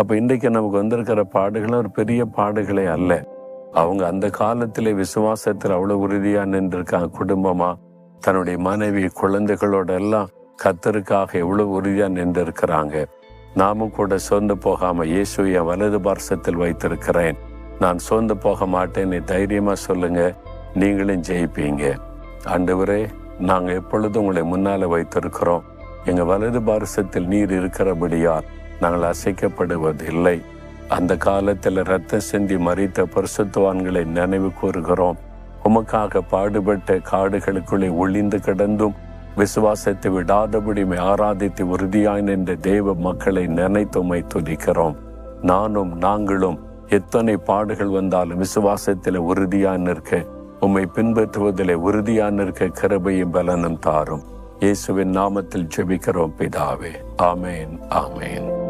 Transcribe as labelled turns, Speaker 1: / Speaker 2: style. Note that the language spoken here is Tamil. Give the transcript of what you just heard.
Speaker 1: அப்ப இன்றைக்கு நமக்கு வந்திருக்கிற பாடுகள் ஒரு பெரிய பாடுகளே அல்ல. அவங்க அந்த காலத்திலே விசுவாசத்தில் அவ்வளவு உறுதியா நின்றிருக்காங்க. குடும்பமா தன்னுடைய மனைவி குழந்தைகளோட எல்லாம் கத்தருக்காக எவ்வளவு உறுதியா நின்றிருக்கிறாங்க. நாமும் கூட சோர்ந்து போகாம இயேசு என் வலது பார்சத்தில் வைத்திருக்கிறேன். நான் சோர்ந்து போக மாட்டேன். நீ தைரியமா சொல்லுங்க. நீங்களும் ஜெயிப்பீங்க. ஆண்டவரே நாங்கள் எப்பொழுதும் உங்களை முன்னால வைத்திருக்கிறோம். எங்க வலது பாரசத்தில் நீர் இருக்கிறபடியால் நாங்கள் அசைக்கப்படுவதில்லை. அந்த காலத்தில் ரத்தம் சிந்தி மறித்த பரிசுத்துவான்களை நினைவு கூறுகிறோம். உமக்காக பாடுபட்ட காடுகளுக்குள்ளே ஒளிந்து கிடந்தும் விசுவாசத்தை விடாதபடி ஆராதித்து உறுதியாய் நின்ற தேவ மக்களை நினைத்துமை துதிக்கிறோம். நானும் நாங்களும் எத்தனை பாடுகள் வந்தாலும் விசுவாசத்தில் உறுதியாய் நிற்க உம்மை பின்பற்றுவதிலே உறுதியாய் நிற்க கிருபையும் பலனும் தாரும். இயேசுவின் நாமத்தில் ஜெபிக்கிறோம் பிதாவே. ஆமேன் ஆமேன்.